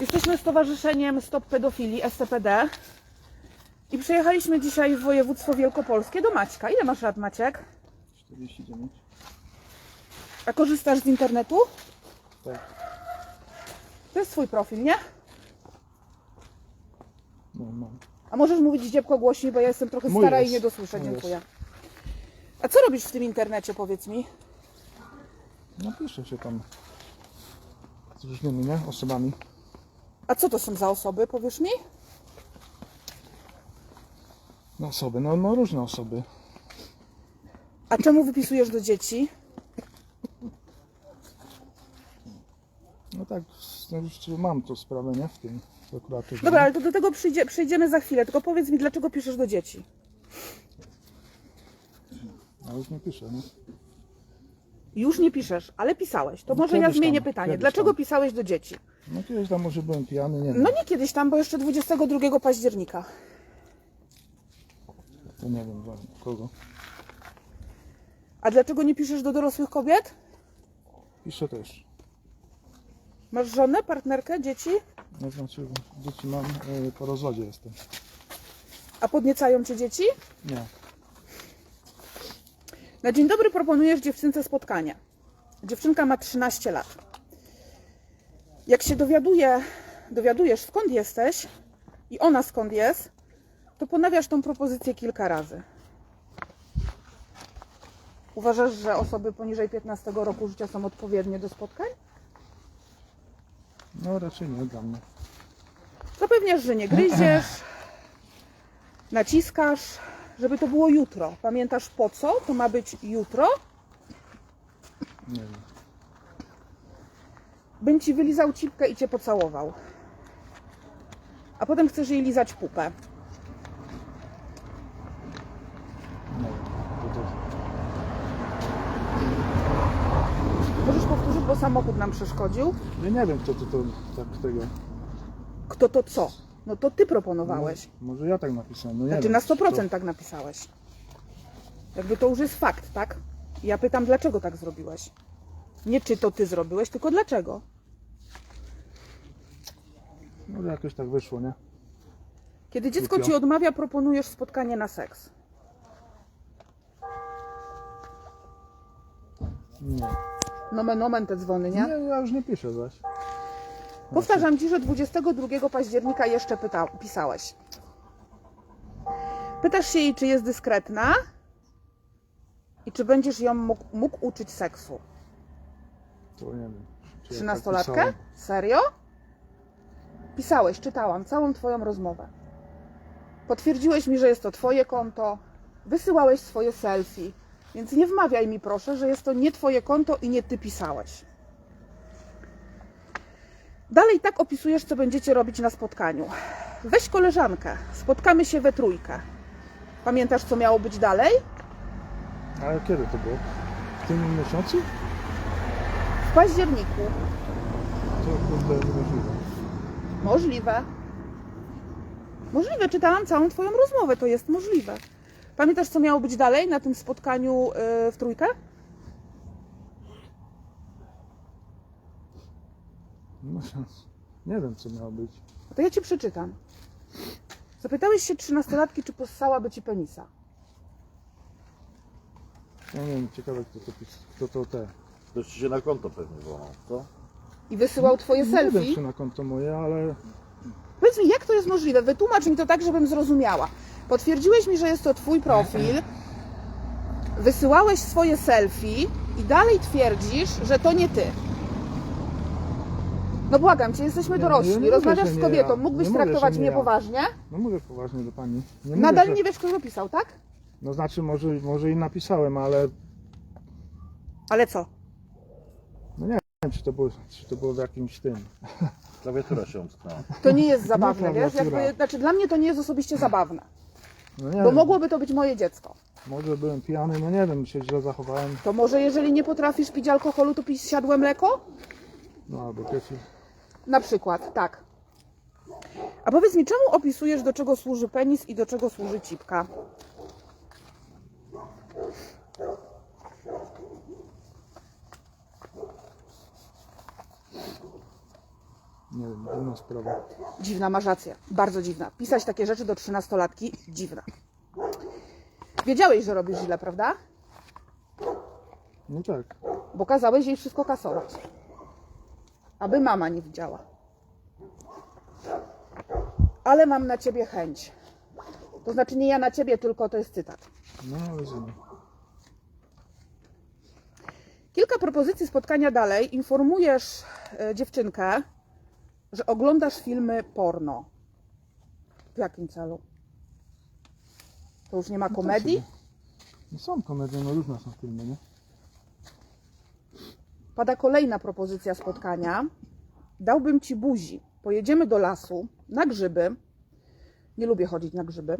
Jesteśmy Stowarzyszeniem Stop Pedofilii, STPD. I przyjechaliśmy dzisiaj w województwo wielkopolskie do Maćka. Ile masz lat, Maciek? 49. A korzystasz z internetu? Tak. To jest twój profil, nie? No, mam. A możesz mówić dziebko głośniej, bo ja jestem trochę Mój stara jest. i nie dosłyszę. Mój Dziękuję. A co robisz w tym internecie, powiedz mi? No pisze się tam z różnymi nie? osobami. A co to są za osoby, powiesz mi? No osoby, no, no różne osoby. A czemu wypisujesz do dzieci? No tak, no już mam tą sprawę, nie? W tym prokuraturze. Dobra, ale to do tego przyjdzie, przyjdziemy za chwilę. Tylko powiedz mi, dlaczego piszesz do dzieci? Ale już nie piszę, nie? Już nie piszesz, ale pisałeś. To No może ja kiedyś zmienię tam, pytanie. kiedyś Dlaczego tam. pisałeś do dzieci? No kiedyś tam może byłem pijany, nie wiem. No nie kiedyś tam, bo jeszcze 22 października. To nie wiem kogo. A dlaczego nie piszesz do dorosłych kobiet? Piszę też. Masz żonę, partnerkę, dzieci? No znaczy dzieci mam, y, po rozwodzie jestem. A podniecają cię dzieci? Nie. Na dzień dobry proponujesz dziewczynce spotkanie. Dziewczynka ma 13 lat. Jak się dowiaduje, dowiadujesz skąd jesteś i ona skąd jest, to ponawiasz tą propozycję kilka razy. Uważasz, że osoby poniżej 15 roku życia są odpowiednie do spotkań? No raczej nie dla mnie. Zapewniasz, że nie gryziesz, naciskasz, żeby to było jutro. Pamiętasz po co? To ma być jutro. Nie wiem. Bym ci wylizał cipkę i cię pocałował. A potem chcesz jej lizać pupę. Możesz powtórzyć, bo samochód nam przeszkodził. ja nie wiem kto to, to tak tego. Kto to co? No to ty proponowałeś. Może ja tak napisałem. No nie Znaczy wiem, na czy to- 100% tak napisałeś. Jakby to już jest fakt, tak? Ja pytam, dlaczego tak zrobiłeś? Nie czy to ty zrobiłeś, tylko dlaczego? No jakoś tak wyszło, nie? Kiedy dziecko Głupio. ci odmawia, proponujesz spotkanie na seks. Nie. Nomen omen te dzwony, nie? Nie, ja już nie piszę zaś. Powtarzam ci, że 22 października jeszcze pyta, pisałeś. Pytasz się jej, czy jest dyskretna i czy będziesz ją mógł, mógł uczyć seksu. To nie wiem. czy ja tak 13-latkę? pisałem. Serio? Pisałeś, czytałam całą twoją rozmowę. Potwierdziłeś mi, że jest to twoje konto, wysyłałeś swoje selfie, więc nie wmawiaj mi proszę, że jest to nie twoje konto i nie ty pisałeś. Dalej tak opisujesz, co będziecie robić na spotkaniu. Weź koleżankę, spotkamy się we trójkę. Pamiętasz, co miało być dalej? Ale kiedy to było? W tym miesiącu? W październiku. To kurde niemożliwe. Możliwe. Możliwe, czytałam całą Twoją rozmowę, to jest możliwe. Pamiętasz, co miało być dalej na tym spotkaniu yy, w trójkę? No, nie wiem co miało być. To ja Ci przeczytam. Zapytałeś się trzynastolatki, czy possałaby Ci penisa. Ja nie wiem, ciekawe kto to. Kto to te. Ktoś ci się na konto pewnie włamał, co? I wysyłał Twoje Nie wiem selfie. czy na konto moje, ale Powiedz mi, jak to jest możliwe? Wytłumacz mi to tak, żebym zrozumiała. Potwierdziłeś mi, że jest to Twój profil, wysyłałeś swoje selfie i dalej twierdzisz, że to nie Ty. No błagam Cię, jesteśmy Nie, dorośli, nie mówię, rozmawiasz że z nie kobietą, ja. mógłbyś Nie mówię, że traktować nie mnie ja. poważnie? no mówię poważnie do pani. Nie Nadal mówię, nie wiesz, kto to pisał, tak? że... No znaczy może, może i napisałem, ale Ale co? No nie wiem czy to było, czy to było w jakimś tym. Klawiatura się omsknęła. To nie jest zabawne, wiesz? klawiatura. Jakby, znaczy dla mnie to nie jest osobiście zabawne, No nie bo wiem, mogłoby to być moje dziecko. może byłem pijany, no nie wiem, się źle zachowałem. To może jeżeli nie potrafisz pić alkoholu, to pić siadłe mleko? No albo kiedyś. Na przykład, tak. A powiedz mi, czemu opisujesz, do czego służy penis i do czego służy cipka? Nie wiem, inna sprawa. Dziwna, masz rację. Bardzo dziwna. Pisać takie rzeczy do trzynastolatki, dziwna. Wiedziałeś, że robisz źle, prawda? No tak. Bo kazałeś jej wszystko kasować. Aby mama nie widziała. Ale mam na ciebie chęć. To znaczy nie ja na ciebie, tylko to jest cytat. No rozumiem. Kilka propozycji spotkania dalej. Informujesz e, dziewczynkę, że oglądasz filmy porno. W jakim celu? To już nie ma No komedii? sobie. No są komedie, no różne są filmy, nie? Pada kolejna propozycja spotkania. Dałbym ci buzi. Pojedziemy do lasu na grzyby. Nie lubię chodzić na grzyby.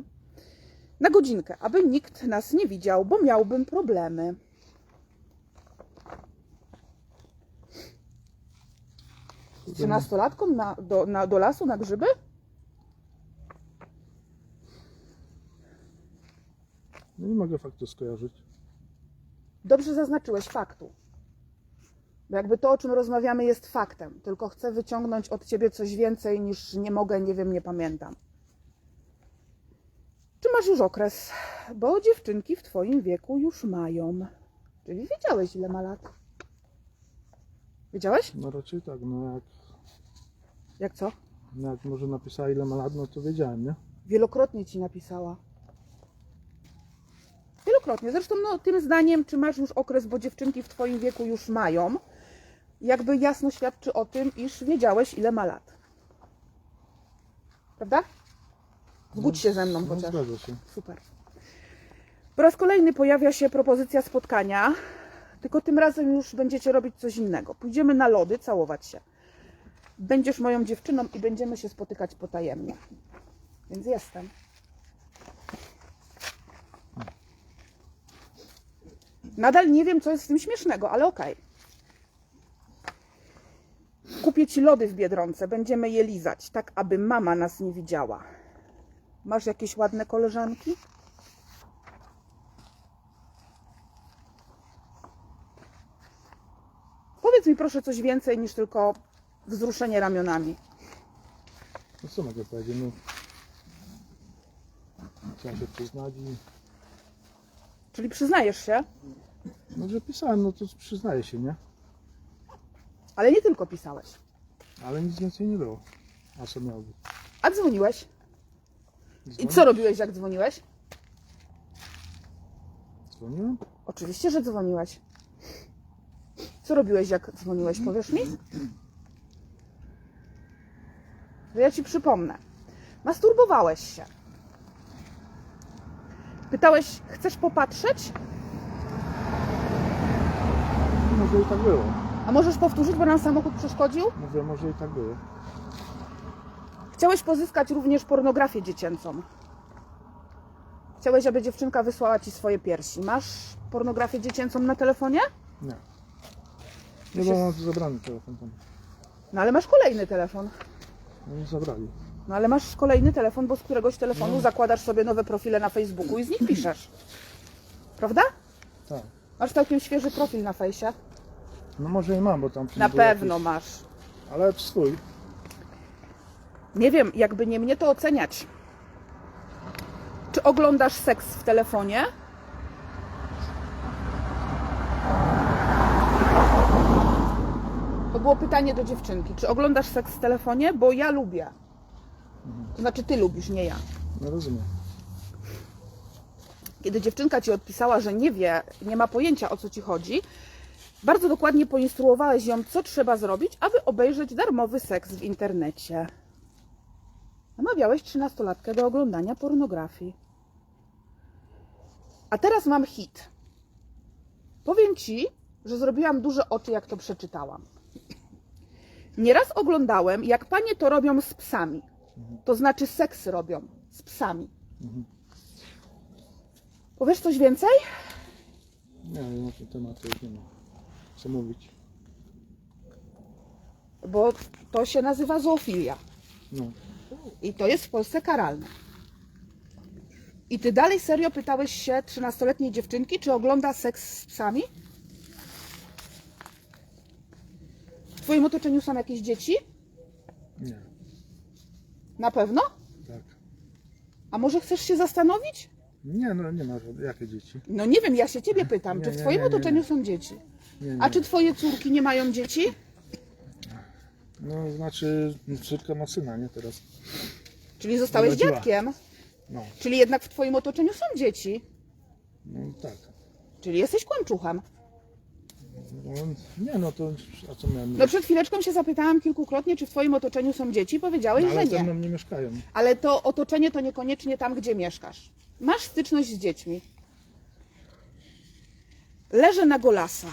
Na godzinkę, aby nikt nas nie widział, bo miałbym problemy. Z trzynastolatką na, do, na, do lasu na grzyby? No nie mogę faktu skojarzyć. Dobrze zaznaczyłeś faktu. Bo jakby to, o czym rozmawiamy, jest faktem, tylko chcę wyciągnąć od ciebie coś więcej niż nie mogę, nie wiem, nie pamiętam. Czy masz już okres? Bo dziewczynki w twoim wieku już mają. Czyli wiedziałeś, ile ma lat. Wiedziałeś? No raczej tak, no jak, Jak co? no jak może napisała ile ma lat, no to wiedziałem, nie? Wielokrotnie ci napisała. Wielokrotnie. Zresztą no, tym zdaniem, czy masz już okres, bo dziewczynki w twoim wieku już mają, jakby jasno świadczy o tym, iż wiedziałeś, ile ma lat. Prawda? Zgódź się ze mną No chociaż. zgadza się. Super. Po raz kolejny pojawia się propozycja spotkania, tylko tym razem już będziecie robić coś innego. Pójdziemy na lody, całować się. Będziesz moją dziewczyną i będziemy się spotykać potajemnie. Więc jestem. Nadal nie wiem, co jest w tym śmiesznego, ale okej. Kupię ci lody w biedronce, będziemy je lizać, tak aby mama nas nie widziała. Masz jakieś ładne koleżanki? Powiedz mi proszę coś więcej niż tylko wzruszenie ramionami. No co mogę powiedzieć, no. Chciałem się przyznać i... Czyli przyznajesz się, No, że pisałem, no to przyznaję się, nie? ale nie tylko pisałeś. Ale nic więcej nie było. A co miało być? A dzwoniłeś? I co robiłeś, jak dzwoniłeś? Dzwoniłem? Oczywiście, że dzwoniłeś. Co robiłeś, jak dzwoniłeś, powiesz mi? To ja ci przypomnę. Masturbowałeś się. Pytałeś, chcesz popatrzeć? Może i tak było. A możesz powtórzyć, bo nam samochód przeszkodził? Mówię, może i tak było. Chciałeś pozyskać również pornografię dziecięcą. Chciałeś, aby dziewczynka wysłała ci swoje piersi. Masz pornografię dziecięcą na telefonie? Nie. Nie, bo mam zabrany telefon tam. No ale masz kolejny telefon. No nie zabrali. No ale masz kolejny telefon, bo z któregoś telefonu zakładasz sobie nowe profile na Facebooku i z nich piszesz. Prawda? Tak. Masz całkiem świeży profil na fejsie? No może i mam, bo tam Na pewno jakiś- masz. Ale swój. Nie wiem, jakby nie mnie to oceniać. Czy oglądasz seks w telefonie? Było pytanie do dziewczynki. Czy oglądasz seks w telefonie? Bo ja lubię. To znaczy ty lubisz, nie ja. No rozumiem. Kiedy dziewczynka ci odpisała, że nie wie, nie ma pojęcia o co ci chodzi, bardzo dokładnie poinstruowałeś ją, co trzeba zrobić, aby obejrzeć darmowy seks w internecie. Namawiałeś trzynastolatkę do oglądania pornografii. A teraz mam hit. Powiem ci, że zrobiłam duże oczy, jak to przeczytałam. Nieraz oglądałem, jak panie to robią z psami. To znaczy seks robią z psami. Powiesz coś więcej? Nie wiem, na ten temat już nie ma co mówić. Bo to się nazywa zoofilia. No. I to jest w Polsce karalne. I ty dalej serio pytałeś się 13-letniej dziewczynki, czy ogląda seks z psami? W twoim otoczeniu są jakieś dzieci? Nie, Na pewno? tak. A może chcesz się zastanowić? Nie, no nie ma. Jakie dzieci? No nie wiem, ja się ciebie pytam, Nie, czy w nie, twoim nie, nie. otoczeniu są dzieci? Nie, nie. A czy twoje córki nie mają dzieci? No znaczy, córka ma syna, nie teraz. Czyli zostałeś Urodziła. dziadkiem? No, Czyli jednak w twoim otoczeniu są dzieci? no tak. Czyli jesteś kłamczuchem. No, nie, no to, a co miałem No przed chwileczką się zapytałam kilkukrotnie, czy w twoim otoczeniu są dzieci. Powiedziałeś, No, ale że ze nie. nie mieszkają. Ale to otoczenie to niekoniecznie tam, gdzie mieszkasz. Masz styczność z dziećmi. Leżę na golasa.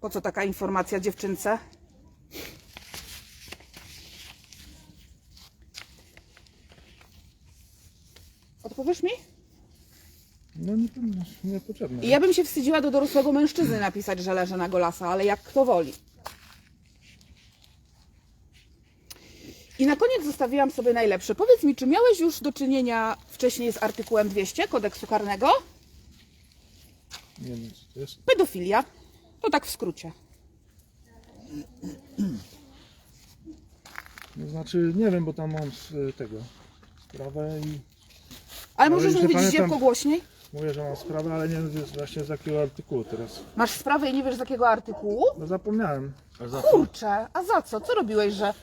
Po co taka informacja dziewczynce? Odpowiesz mi? No nie, nie ja bym się wstydziła do dorosłego mężczyzny napisać, że leżę na golasa, ale jak kto woli. I na koniec zostawiłam sobie najlepsze. Powiedz mi, czy miałeś już do czynienia wcześniej z artykułem 200 kodeksu karnego? Nie wiem, co to jest. Pedofilia. To tak w skrócie. No znaczy, nie wiem, bo tam mam z y, tego sprawę i Ale możesz mówić pamiętam- głośniej? Mówię, że mam sprawę, ale nie wiem właśnie z jakiego artykułu teraz. Masz sprawę i nie wiesz z jakiego artykułu? No zapomniałem. A za co? Kurczę, a za co? Co robiłeś, że,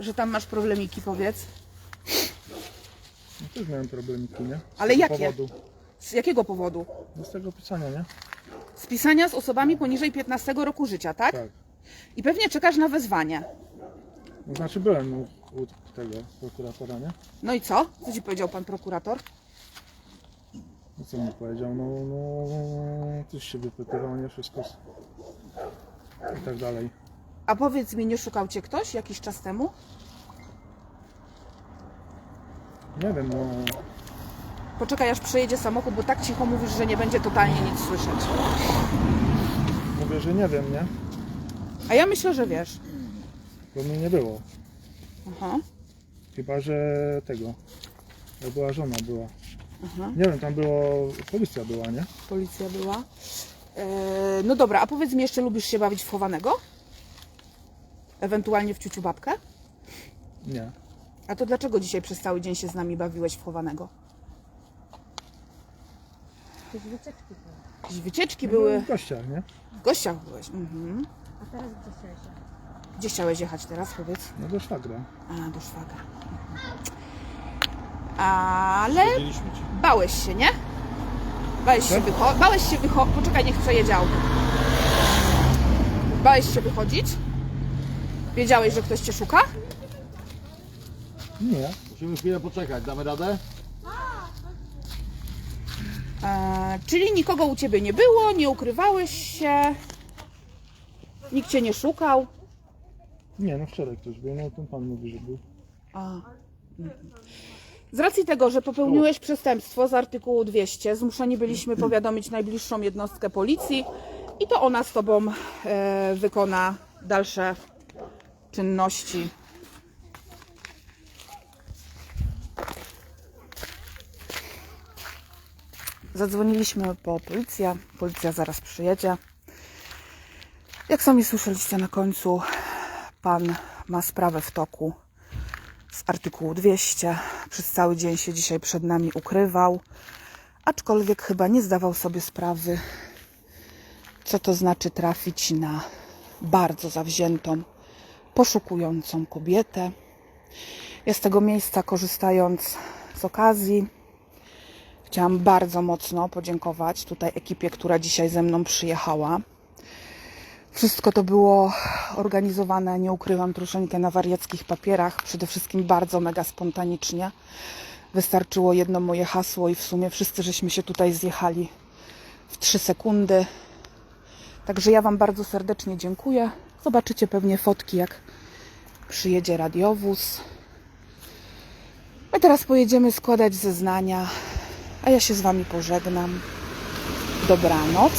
że tam masz problemiki, powiedz? No też miałem problemiki, nie? Z Ale tego jakie? Powodu. Z jakiego powodu? No z tego pisania, nie? Spisania z osobami poniżej 15 roku życia, tak? Tak. I pewnie czekasz na wezwanie. No znaczy byłem u, u tego prokuratora, nie? No i co? Co ci powiedział pan prokurator? No co mi powiedział? No, no, coś się wypytywał, nie? Wszystko i tak dalej. A powiedz mi, nie szukał cię ktoś jakiś czas temu? Nie wiem, no Poczekaj, aż przejedzie samochód, bo tak cicho mówisz, że nie będzie totalnie nic słyszeć. mówię, że nie wiem, nie? A ja myślę, że wiesz. Bo mnie nie było. Aha. Chyba, że tego. Była żona była. Aha. Nie wiem, tam było. Policja była, nie? Policja była. E, no dobra, a powiedz mi, jeszcze lubisz się bawić w chowanego? Ewentualnie w ciuciu babkę? Nie. A to dlaczego dzisiaj przez cały dzień się z nami bawiłeś w chowanego? Jakieś wycieczki były. Jakieś wycieczki Były były, w gościach, nie? w gościach byłeś. Mhm. A teraz gdzie chciałeś jechać? Gdzie chciałeś jechać teraz, powiedz? No do szwagra. A, do szwagra. Ale Powiedzieliśmy ci. Bałeś się, nie? Bałeś się, Tak? wycho- bałeś się wycho... Poczekaj, niech przejedzie auto. Bałeś się wychodzić? Wiedziałeś, że ktoś cię szuka? Nie. Musimy chwilę poczekać, damy radę? E, czyli nikogo u ciebie nie było, nie ukrywałeś się, nikt cię nie szukał. Nie, no wczoraj ktoś był, no ten pan mówi, że był. A. mhm. Z racji tego, że popełniłeś przestępstwo z artykułu 200, zmuszeni byliśmy powiadomić najbliższą jednostkę policji i to ona z tobą e, wykona dalsze czynności. Zadzwoniliśmy po policję. Policja zaraz przyjedzie. Jak sami słyszeliście na końcu, pan ma sprawę w toku z artykułu 200. Przez cały dzień się dzisiaj przed nami ukrywał, aczkolwiek chyba nie zdawał sobie sprawy, co to znaczy trafić na bardzo zawziętą, poszukującą kobietę. Ja z tego miejsca, korzystając z okazji, chciałam bardzo mocno podziękować tutaj ekipie, która dzisiaj ze mną przyjechała. Wszystko to było organizowane, nie ukrywam, troszeczkę na wariackich papierach, przede wszystkim bardzo mega spontanicznie. Wystarczyło jedno moje hasło i w sumie wszyscy żeśmy się tutaj zjechali w trzy sekundy. Także ja Wam bardzo serdecznie dziękuję. Zobaczycie pewnie fotki, jak przyjedzie radiowóz. My teraz pojedziemy składać zeznania, a ja się z Wami pożegnam. Dobranoc.